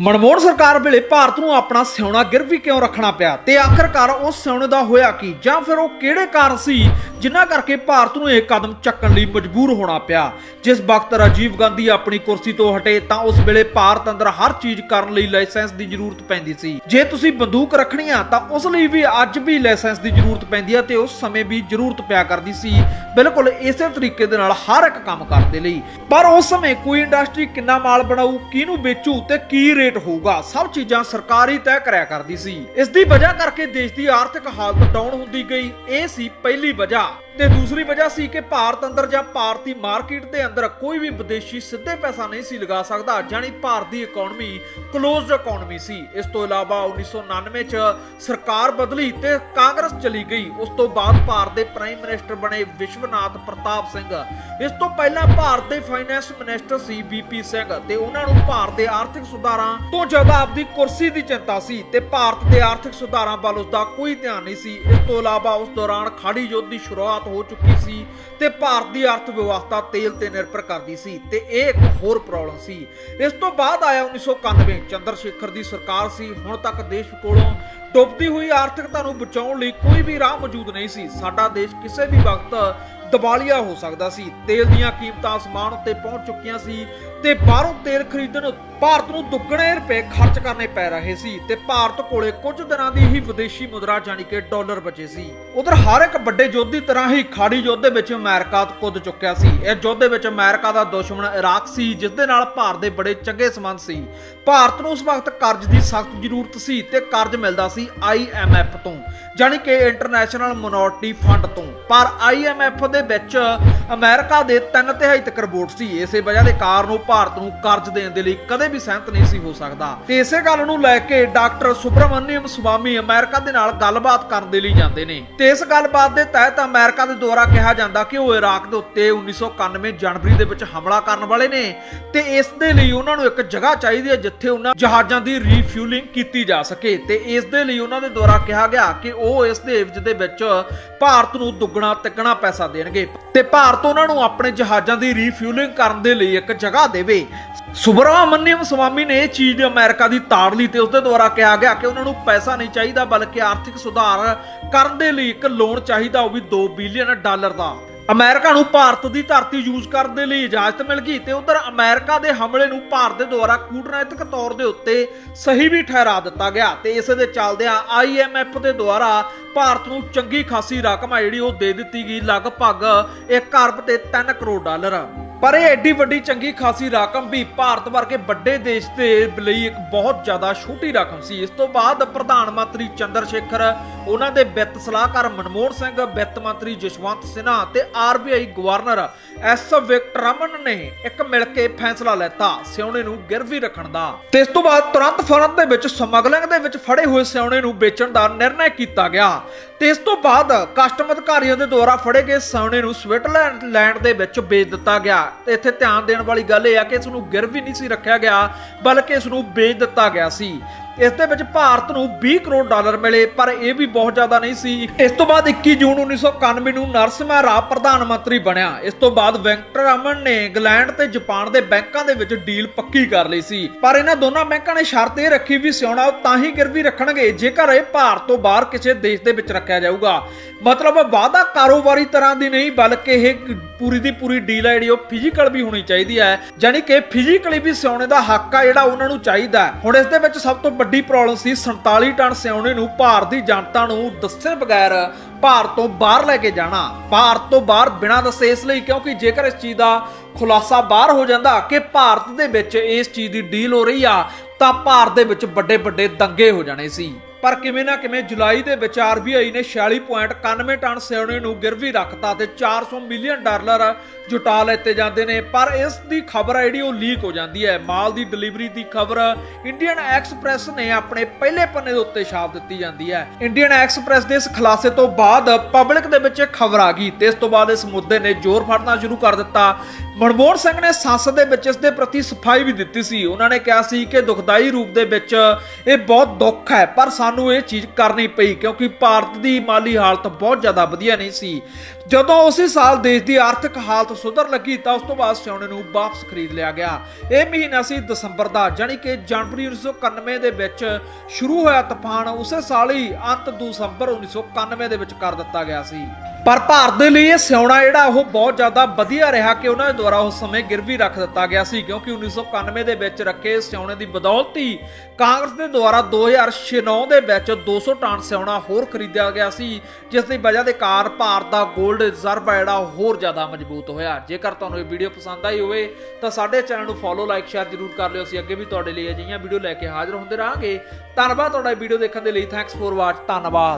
ਮਨਮੋਹਨ ਸਰਕਾਰ ਵੇਲੇ ਭਾਰਤ ਨੂੰ ਆਪਣਾ ਸਿਉਣਾ ਗਿਰਵੀ ਕਿਉਂ ਰੱਖਣਾ ਪਿਆ? ਤੇ ਆਖਰਕਾਰ ਉਸ ਸਿਉਣੇ ਦਾ ਹੋਇਆ ਕੀ? ਜਾਂ ਫਿਰ ਉਹ ਕਿਹੜੇ ਕਾਰਨ ਸੀ ਜਿਨ੍ਹਾਂ ਕਰਕੇ ਭਾਰਤ ਨੂੰ ਇਹ ਕਦਮ ਚੱਕਣ ਲਈ ਮਜਬੂਰ ਹੋਣਾ ਪਿਆ? ਜਿਸ ਵਕਤ ਰਾਜੀਵ ਗਾਂਧੀ ਆਪਣੀ ਕੁਰਸੀ ਤੋਂ ਹਟੇ ਤਾਂ ਉਸ ਵੇਲੇ ਭਾਰਤ ਅੰਦਰ ਹਰ ਚੀਜ਼ ਕਰਨ ਲਈ ਲਾਇਸੈਂਸ ਦੀ ਜ਼ਰੂਰਤ ਪੈਂਦੀ ਸੀ। ਜੇ ਤੁਸੀਂ ਬੰਦੂਕ ਰੱਖਣੀ ਆ ਤਾਂ ਉਸ ਲਈ ਵੀ ਅੱਜ ਵੀ ਲਾਇਸੈਂਸ ਦੀ ਜ਼ਰੂਰਤ ਪੈਂਦੀ ਆ ਤੇ ਉਸ ਸਮੇਂ ਵੀ ਜ਼ਰੂਰਤ ਪਿਆ ਕਰਦੀ ਸੀ। ਬਿਲਕੁਲ ਇਸੇ ਤਰੀਕੇ ਦੇ ਨਾਲ ਹਰ ਇੱਕ ਕੰਮ ਕਰਨ ਦੇ ਲਈ। ਪਰ ਉਸ ਸਮੇਂ ਕੋਈ ਇੰਡਸਟਰੀ ਕਿੰਨਾ ਮਾਲ ਬਣਾਊ, ਕਿਹਨੂੰ ਵੇਚੂ ਤੇ ਕੀ ਰੇਟ ਹੋਊਗਾ। ਸਭ ਚੀਜ਼ਾਂ ਸਰਕਾਰ ਹੀ ਤੈਅ ਕਰਿਆ ਕਰਦੀ ਸੀ। ਇਸ ਦੀ ਵਜ੍ਹਾ ਕਰਕੇ ਦੇਸ਼ ਦੀ ਆਰਥਿਕ ਹਾਲਤ ਡਾਊਨ ਹੁੰਦੀ ਗਈ। ਇਹ ਸੀ ਪਹਿਲੀ ਵਜ੍ਹਾ। ਤੇ ਦੂਸਰੀ ਵਜ੍ਹਾ ਸੀ ਕਿ ਭਾਰਤ ਅੰਦਰ ਜਾਂ ਭਾਰਤੀ ਮਾਰਕੀਟ ਦੇ ਅੰਦਰ ਕੋਈ ਵੀ ਵਿਦੇਸ਼ੀ ਸਿੱਧੇ ਪੈਸਾ ਨਹੀਂ ਸੀ ਲਗਾ ਸਕਦਾ ਜਾਨੀ ਭਾਰਤ ਇਕਨੋਮੀ ਕਲੋਜ਼ਡ ਇਕਨੋਮੀ ਸੀ। ਇਸ ਤੋਂ ਇਲਾਵਾ 1999 ਚ ਸਰਕਾਰ ਬਦਲੀ ਤੇ ਕਾਂਗਰਸ ਚਲੀ ਗਈ। ਉਸ ਤੋਂ ਬਾਅਦ ਭਾਰਤ ਦੇ ਪ੍ਰਾਈਮ ਮਿਨਿਸਟਰ ਬਣੇ ਵਿਸ਼ਵਨਾਥ ਪ੍ਰਤਾਪ ਸਿੰਘ। ਇਸ ਤੋਂ ਪਹਿਲਾਂ ਭਾਰਤ ਦੇ ਫਾਈਨੈਂਸ ਮਿਨਿਸਟਰ ਸੀ ਬੀਪੀ ਸਿੰਘ। ਤੇ ਉਹਨਾਂ ਨੂੰ ਭਾਰਤ ਦੇ ਆਰਥਿਕ ਸੁਧਾਰਾਂ ਤੋਂ ਜ਼ਿਆਦਾ ਆਪਦੀ ਕੁਰਸੀ ਦੀ ਚਿੰਤਾ ਸੀ ਤੇ ਭਾਰਤ ਦੇ ਆਰਥਿਕ ਸੁਧਾਰਾਂ ਵੱਲ ਉਸ ਦਾ ਕੋਈ ਧਿਆਨ ਨਹੀਂ ਸੀ। ਇਸ ਤੋਂ ਇਲਾਵਾ ਉਸ ਦੌਰਾਨ ਖਾੜੀ ਯੁੱਧ ਦੀ ਸ਼ੁਰੂਆਤ ਹੋ ਚੁੱਕੀ ਸੀ ਤੇ ਭਾਰਤ ਦੀ ਅਰਥ ਵਿਵਸਥਾ ਤੇਲ ਤੇ ਨਿਰਭਰ ਕਰਦੀ ਸੀ ਤੇ ਇਹ ਇੱਕ ਹੋਰ ਪ੍ਰੋਬਲਮ ਸੀ। ਇਸ ਤੋਂ ਬਾਅਦ ਆਇਆ 1991 ਚੰਦਰ ਸ਼ੇਖਰ ਦੀ ਸਰਕਾਰ ਸੀ। ਹੁਣ ਤੱਕ ਦੇਸ਼ ਕੋਲੋਂ ਡੁੱਬਦੀ ਹੋਈ ਆਰਥਿਕਤਾ ਨੂੰ ਬਚਾਉਣ ਲਈ ਕੋਈ ਵੀ ਰਾਹ ਮੌਜੂਦ ਨਹੀਂ ਸੀ। ਸਾਡਾ ਦੇਸ਼ ਕਿਸੇ ਵੀ ਵਕਤ ਦਿਵਾਲੀਆ ਹੋ ਸਕਦਾ ਸੀ। ਤੇਲ ਦੀਆਂ ਕੀਮਤਾਂ ਅਸਮਾਨ ਉੱਤੇ ਪਹੁੰਚ ਚੁੱਕੀਆਂ ਸੀ ਤੇ ਬਾਹਰੋਂ ਤੇਲ ਖਰੀਦਣ ਭਾਰਤ ਨੂੰ ਦੁੱਗਣੇ ਰੁਪਏ ਖਰਚ ਕਰਨੇ ਪੈ ਰਹੇ ਸੀ ਤੇ ਭਾਰਤ ਕੋਲੇ ਕੁਝ ਦਿਨਾਂ ਦੀ ਹੀ ਵਿਦੇਸ਼ੀ ਮੁਦਰਾ ਜਾਨੀ ਕਿ ਡਾਲਰ ਬਚੇ ਸੀ। ਉਧਰ ਹਰ ਇੱਕ ਵੱਡੇ ਯੁੱਧ ਤਰ੍ਹਾਂ ਹੀ ਖਾੜੀ ਯੁੱਧ ਦੇ ਵਿੱਚ ਅਮਰੀਕਾ ਕੁੱਦ ਚੁੱਕਿਆ ਸੀ। ਇਹ ਯੁੱਧ ਦੇ ਵਿੱਚ ਅਮਰੀਕਾ ਦਾ ਦੁਸ਼ਮਣ ਇਰਾਕ ਸੀ, ਜਿਸ ਦੇ ਨਾਲ ਭਾਰਤ ਦੇ ਬੜੇ ਚੰਗੇ ਸੰਬੰਧ ਸੀ। ਭਾਰਤ ਨੂੰ ਉਸ ਵਕਤ ਕਰਜ਼ ਦੀ ਸਖਤ ਜ਼ਰੂਰਤ ਸੀ ਤੇ ਕਰਜ਼ ਮਿਲਦਾ ਸੀ IMF ਤੋਂ ਜਾਨੀ ਕਿ ਇੰਟਰਨੈਸ਼ਨਲ ਮੋਨੋਰਟੀ ਫੰਡ ਤੋਂ। ਪਰ IMF ਦੇ ਵਿੱਚ ਅਮਰੀਕਾ ਦੇ ਤਿੰਨ ਤਿਹਾਈ ਤੱਕ ਵੋਟ ਸੀ। ਇਸੇ ਵਜ੍ਹਾ ਦੇ ਕਾਰਨ ਉਹ ਭਾਰਤ ਨੂੰ ਕਰਜ਼ ਦੇਣ ਦੇ ਲਈ ਕਦੇ ਵੀ ਸਹਿਮਤ ਨਹੀਂ ਸੀ ਹੋ ਸਕਦਾ। ਤੇ ਇਸੇ ਗੱਲ ਨੂੰ ਲੈ ਕੇ ਡਾਕਟਰ ਸੁਬਰਮਨਿਅਮ ਸੁਵਾਮੀ ਅਮਰੀਕਾ ਦੇ ਨਾਲ ਗੱਲਬਾਤ ਕਰਨ ਦੇ ਲਈ ਜਾਂਦੇ ਨੇ। ਤੇ ਇਸ ਗੱਲਬਾਤ ਦੇ ਤਹਿਤ ਅਮਰੀਕਾ ਦੇ ਦੁਆਰਾ ਕਿਹਾ ਜਾਂਦਾ ਕਿ ਉਹ ਇਰਾਕ ਦੇ ਉੱਤੇ 1991 ਜਨਵਰੀ ਦੇ ਵਿੱਚ ਹਮਲਾ ਕਰਨ ਵਾਲੇ ਨੇ ਤੇ ਇਸ ਦੇ ਲਈ ਉਹਨਾਂ ਨੂੰ ਇੱਕ ਜਗ੍ਹਾ ਚਾਹੀਦੀ ਹੈ ਜਿੱਥੇ ਉਹਨਾਂ ਜਹਾਜ਼ਾਂ ਦੀ ਰੀਫਿਊਲਿੰਗ ਕੀਤੀ ਜਾ ਸਕੇ। ਤੇ ਇਸ ਦੇ ਲਈ ਉਹਨਾਂ ਦੇ ਦੁਆਰਾ ਕਿਹਾ ਗਿਆ ਕਿ ਉਹ ਇਸ ਦੇ ਇਵਜ ਦੇ ਵਿੱਚ ਭਾਰਤ ਨੂੰ ਦੁੱਗਣਾ ਤਿੱਗਣਾ ਪੈਸਾ ਦੇਣਗੇ ਤੇ ਭਾਰਤ ਉਹਨਾਂ ਨੂੰ ਆਪਣੇ ਜਹਾਜ਼ਾਂ ਦੀ ਰੀਫਿਊਲਿੰਗ ਕਰਨ ਦੇ ਲਈ ਇੱਕ ਜਗ੍ਹਾ ਦੇਵੇ। ਸੁਬਰਾਮਨਿਅਮ ਸਵਾਮੀ ਨੇ ਇਹ ਚੀਜ਼ ਅਮਰੀਕਾ ਦੀ ਤਾੜ ਲਈ ਤੇ ਉਸ ਦੇ ਦੁਆਰਾ ਕਿਹਾ ਗਿਆ ਕਿ ਉਹਨਾਂ ਨੂੰ ਪੈਸਾ ਨਹੀਂ ਚਾਹੀਦਾ, ਬਲਕਿ ਆਰਥਿਕ ਸੁਧਾਰ ਕਰਨ ਦੇ ਲਈ ਇੱਕ ਲੋਨ ਚਾਹੀਦਾ, ਉਹ ਵੀ 2 ਬਿਲੀਅਨ ਡਾਲਰ ਦਾ। ਅਮਰੀਕਾ ਨੂੰ ਭਾਰਤ ਦੀ ਧਰਤੀ ਯੂਜ਼ ਕਰਨ ਦੇ ਲਈ ਇਜਾਜ਼ਤ ਮਿਲ ਗਈ ਤੇ ਉਧਰ ਅਮਰੀਕਾ ਦੇ ਹਮਲੇ ਨੂੰ ਭਾਰਤ ਦੇ ਦੁਆਰਾ ਕੂਟਨੈਤਿਕ ਤੌਰ ਦੇ ਉੱਤੇ ਸਹੀ ਵੀ ਠਹਿਰਾ ਦਿੱਤਾ ਗਿਆ ਤੇ ਇਸ ਦੇ ਚੱਲਦਿਆਂ IMF ਦੇ ਦੁਆਰਾ ਭਾਰਤ ਨੂੰ ਚੰਗੀ ਖਾਸੀ ਰਕਮ ਆ ਜਿਹੜੀ ਉਹ ਦੇ ਦਿੱਤੀ ਗਈ, ਲਗਭਗ 1 ਅਰਬ ਤੇ 3 ਕਰੋੜ ਡਾਲਰ। ਪਰ ਇਹ ਐਡੀ ਵੱਡੀ ਚੰਗੀ ਖਾਸੀ ਰਕਮ ਵੀ ਭਾਰਤ ਵਰਗੇ ਵੱਡੇ ਦੇਸ਼ ਦੇ ਲਈ ਇੱਕ ਬਹੁਤ ਜ਼ਿਆਦਾ ਛੋਟੀ ਰਕਮ ਸੀ। ਇਸ ਤੋਂ ਬਾਅਦ ਪ੍ਰਧਾਨ ਮੰਤਰੀ ਚੰਦਰ ਸ਼ੇਖਰ ਉਹਨਾਂ ਦੇ ਵਿੱਤ ਸਲਾਹਕਾਰ ਮਨਮੋਹਨ ਸਿੰਘ, ਵਿੱਤ ਮੰਤਰੀ ਜਸ਼ਵੰਤ ਸਿਨਹਾ ਤੇ ਆਰਬੀਆਈ ਗਵਰਨਰ ਐਸ ਵਿਕਟਰਮਨ ਨੇ ਇੱਕ ਮਿਲ ਕੇ ਫੈਸਲਾ ਲੈਤਾ ਸਿਉਣੇ ਨੂੰ ਗਿਰਵੀ ਰੱਖਣ ਦਾ। ਤੇ ਇਸ ਤੋਂ ਬਾਅਦ ਤੁਰੰਤ ਫੌਰਨ ਦੇ ਵਿੱਚ ਸਮਗਲਿੰਗ ਦੇ ਵਿੱਚ ਫੜੇ ਹੋਏ ਸਿਉਣੇ ਨੂੰ ਵੇਚਣ ਦਾ ਨਿਰਣੈ ਕੀਤਾ ਗਿਆ। ਤੇ ਇਸ ਤੋਂ ਬਾਅਦ ਕਸਟਮ ਅਧਿਕਾਰੀਆਂ ਦੇ ਦੁਆਰਾ ਫੜੇ ਗਏ ਸੋਨੇ ਨੂੰ ਸਵਿਟਜ਼ਰਲੈਂਡ ਲੈਂਡ ਦੇ ਵਿੱਚ ਵੇਚ ਦਿੱਤਾ ਗਿਆ। ਤੇ ਇੱਥੇ ਧਿਆਨ ਦੇਣ ਵਾਲੀ ਗੱਲ ਇਹ ਆ ਕਿ ਇਸ ਨੂੰ ਗਿਰਵੀ ਨਹੀਂ ਸੀ ਰੱਖਿਆ ਗਿਆ, ਬਲਕਿ ਇਸ ਨੂੰ ਵੇਚ ਦਿੱਤਾ ਗਿਆ ਸੀ। ਇਸ ਦੇ ਵਿੱਚ ਭਾਰਤ ਨੂੰ 20 ਕਰੋੜ ਡਾਲਰ ਮਿਲੇ, ਪਰ ਇਹ ਵੀ ਬਹੁਤ ਜ਼ਿਆਦਾ ਨਹੀਂ ਸੀ। ਇਸ ਤੋਂ ਬਾਅਦ 21 ਜੂਨ 1991 ਨੂੰ ਨਰਸਿਮਹਾ ਰਾਵ ਪ੍ਰਧਾਨ ਮੰਤਰੀ ਬਣਿਆ। ਇਸ ਤੋਂ ਬਾਅਦ ਵੈਂਕਟਰਾਮਨ ਨੇ ਇੰਗਲੈਂਡ ਤੇ ਜਾਪਾਨ ਦੇ ਬੈਂਕਾਂ ਦੇ ਵਿੱਚ ਡੀਲ ਪੱਕੀ ਕਰ ਲਈ ਸੀ। ਪਰ ਇਹਨਾਂ ਦੋਨਾਂ ਬੈਂਕਾਂ ਨੇ ਸ਼ਰਤ ਇਹ ਰੱਖੀ ਵੀ ਸਿਉਣਾ ਤਾਂ ਹੀ ਗਿਰਵੀ ਰੱਖਣਗੇ, ਜੇਕਰ ਇਹ ਭਾਰਤ ਤੋਂ ਬਾਹਰ ਕਿਸੇ ਦੇਸ਼ ਦੇ ਵਿੱਚ ਰੱਖਿਆ ਜਾਊਗਾ। ਮਤਲਬ ਵਾਅਦਾ ਕਾਰੋਬਾਰੀ ਤਰ੍ਹਾਂ ਦੀ ਨਹੀਂ, ਬਲਕਿ ਇਹ ਪੂਰੀ ਦੀ ਪੂਰੀ ਡੀਲ ਹੈ ਜਿਹੜੀ ਉਹ ਫਿਜ਼ੀਕਲ ਵੀ ਹੋਣੀ ਚਾਹੀਦੀ ਹੈ। ਯਾਨੀ ਕਿ ਫਿਜ਼ੀਕਲੀ ਵੀ ਸਿਉਣੇ ਦਾ ਹੱਕ ਆ ਜਿਹੜਾ ਉਹਨਾਂ ਨੂੰ ਚਾਹੀਦਾ ਹੈ। ਹੁਣ ਇਸ ਦੇ ਵਿੱਚ ਸਭ ਤੋਂ ਵੱਡੀ ਪ੍ਰੋਬਲਮ ਸੀ। 47 ਟਨ ਸਿਉਣੇ ਨੂੰ ਭਾਰਤ ਦੀ ਜਨਤਾ ਨੂੰ ਦੱਸੇ ਬਗੈਰ ਭਾਰਤ ਤੋਂ ਬਾਹਰ ਲੈ ਕੇ ਜਾਣਾ। ਭਾਰਤ ਤੋਂ ਬਾਹਰ ਬਿਨਾਂ ਦੱਸੇ ਇਸ ਲਈ ਕਿਉਂਕਿ ਜੇਕਰ ਇਸ ਚੀਜ਼ ਦਾ ਖੁਲਾਸਾ ਬਾਹਰ ਹੋ ਜਾਂਦਾ ਕਿ ਭਾਰਤ ਦੇ ਵਿੱਚ ਇਸ ਚੀਜ਼ ਦੀ ਡੀਲ ਹੋ ਰਹੀ ਆ, ਤਾਂ ਭਾਰਤ ਦੇ ਵਿੱਚ ਵੱਡੇ ਵੱਡੇ ਦੰਗੇ ਹੋ ਜਾਣੇ ਸੀ। ਪਰ ਕਿਵੇਂ ਨਾ ਕਿਵੇਂ ਜੁਲਾਈ ਦੇ ਵਿੱਚ ਆਰਬੀਆਈ ਨੇ 46.91 ਟਨ ਸਿਉਣੇ ਨੂੰ ਗਿਰਵੀ ਰੱਖਤਾ ਤੇ 400 ਮਿਲੀਅਨ ਡਾਲਰ ਜੁਟਾ ਲੈਤੇ ਜਾਂਦੇ ਨੇ, ਪਰ ਇਸ ਦੀ ਖਬਰ ਜਿਹੜੀ ਉਹ ਲੀਕ ਹੋ ਜਾਂਦੀ ਹੈ। ਮਾਲ ਦੀ ਡਿਲੀਵਰੀ ਦੀ ਖਬਰ ਇੰਡੀਅਨ ਐਕਸਪ੍ਰੈਸ ਨੇ ਆਪਣੇ ਪਹਿਲੇ ਪੰਨੇ ਦੇ ਉੱਤੇ ਛਾਪ ਦਿੱਤੀ ਜਾਂਦੀ ਹੈ। ਇੰਡੀਅਨ ਐਕਸਪ੍ਰੈਸ ਦੇ ਇਸ ਖੁਲਾਸੇ ਤੋਂ ਬਾਅਦ ਪਬਲਿਕ ਦੇ ਵਿੱਚ ਖਬਰ ਆ ਗਈ ਤੇ ਇਸ ਤੋਂ ਬਾਅਦ ਇਸ ਮੁੱਦੇ ਨੇ ਜ਼ੋਰ ਫੜਨਾ ਸ਼ੁਰੂ ਕਰ ਦਿੱਤਾ। ਮਨਮੋਹਨ ਸਿੰਘ ਨੇ ਸੰਸਦ ਦੇ ਵਿੱਚ ਇਸ ਦੇ ਪ੍ਰਤੀ ਸਫ਼ਾਈ ਵੀ ਦਿੱਤੀ ਸੀ। ਉਹਨਾਂ ਨੇ ਕਿਹਾ ਸੀ ਕਿ ਦੁਖਦਾਈ ਰੂਪ ਦੇ ਵਿੱਚ ਇਹ ਬਹੁਤ ਦੁੱਖ ਹੈ, ਪਰ ਸਾਨੂੰ ਇਹ ਚੀਜ਼ ਕਰਨੀ ਪਈ ਕਿਉਂਕਿ ਭਾਰਤ ਦੀ ਮਾਲੀ ਹਾਲਤ ਬਹੁਤ ਜ਼ਿਆਦਾ ਵਧੀਆ ਨਹੀਂ ਸੀ। ਜਦੋਂ ਉਸੇ ਸਾਲ ਦੇਸ਼ ਦੀ ਆਰਥਿਕ ਹਾਲਤ ਸੁਧਰ ਲੱਗੀ ਤਾਂ ਉਸ ਤੋਂ ਬਾਅਦ ਸੋਨੇ ਨੂੰ ਵਾਪਸ ਖਰੀਦ ਲਿਆ ਗਿਆ। ਇਹ ਮਹੀਨਾ ਸੀ ਦਸੰਬਰ ਦਾ ਜਾਨੀ ਕਿ ਜਨਵਰੀ 1991 ਦੇ ਵਿੱਚ ਸ਼ੁਰੂ ਹੋਇਆ ਤੂਫਾਨ, ਉਸੇ ਸਾਲ ਹੀ ਅੰਤ ਦਸੰਬਰ 1991 ਦੇ ਵਿੱਚ ਕਰ ਦਿੱਤਾ ਗਿਆ ਸੀ। ਪਰ ਭਾਰਤ ਦੇ ਲਈ ਇਹ ਸਿਉਣਾ ਜਿਹੜਾ ਉਹ ਬਹੁਤ ਜ਼ਿਆਦਾ ਵਧੀਆ ਰਿਹਾ ਕਿ ਉਹਨਾਂ ਦੇ ਦੁਆਰਾ ਉਸ ਸਮੇਂ ਗਿਰਵੀ ਰੱਖ ਦਿੱਤਾ ਗਿਆ ਸੀ, ਕਿਉਂਕਿ 1991 ਦੇ ਵਿੱਚ ਰੱਖੇ ਸਿਉਣੇ ਦੀ ਬਦੌਲਤ ਹੀ ਕਾਂਗਰਸ ਦੇ ਦੁਆਰਾ 2009 ਦੇ ਵਿੱਚ 200 ਟਨ ਸਿਉਣਾ ਹੋਰ ਖਰੀਦਿਆ ਗਿਆ ਸੀ, ਜਿਸ ਦੀ ਵਜ੍ਹਾ ਦੇ ਕਾਰਨ ਭਾਰਤ ਦਾ 골ਡ ਰਿਜ਼ਰਵ ਹੈ ਜਿਹੜਾ ਹੋਰ ਜ਼ਿਆਦਾ ਮਜ਼ਬੂਤ ਹੋਇਆ। ਜੇਕਰ ਤੁਹਾਨੂੰ ਇਹ ਵੀਡੀਓ ਪਸੰਦ ਆਈ ਹੋਵੇ, ਤਾਂ ਸਾਡੇ ਚੈਨਲ ਨੂੰ ਫੋਲੋ ਲਾਈਕ ਸ਼ੇਅਰ ਜ਼ਰੂਰ ਕਰ ਲਿਓ। ਅਸੀਂ ਅੱਗੇ ਵੀ ਤੁਹਾਡੇ ਲਈ ਅਜਿਹੀਆਂ ਵੀਡੀਓ ਲੈ ਕੇ ਹਾਜ਼ਰ ਹੁੰਦੇ ਰਹਾਂਗੇ। ਧੰਨਵਾਦ ਤੁਹਾਡਾ ਇਹ ਵੀਡੀਓ ਦੇਖਣ ਦੇ ਲਈ। ਥੈਂਕਸ ਫॉर ਵਾਚ ਧੰਨਵਾਦ।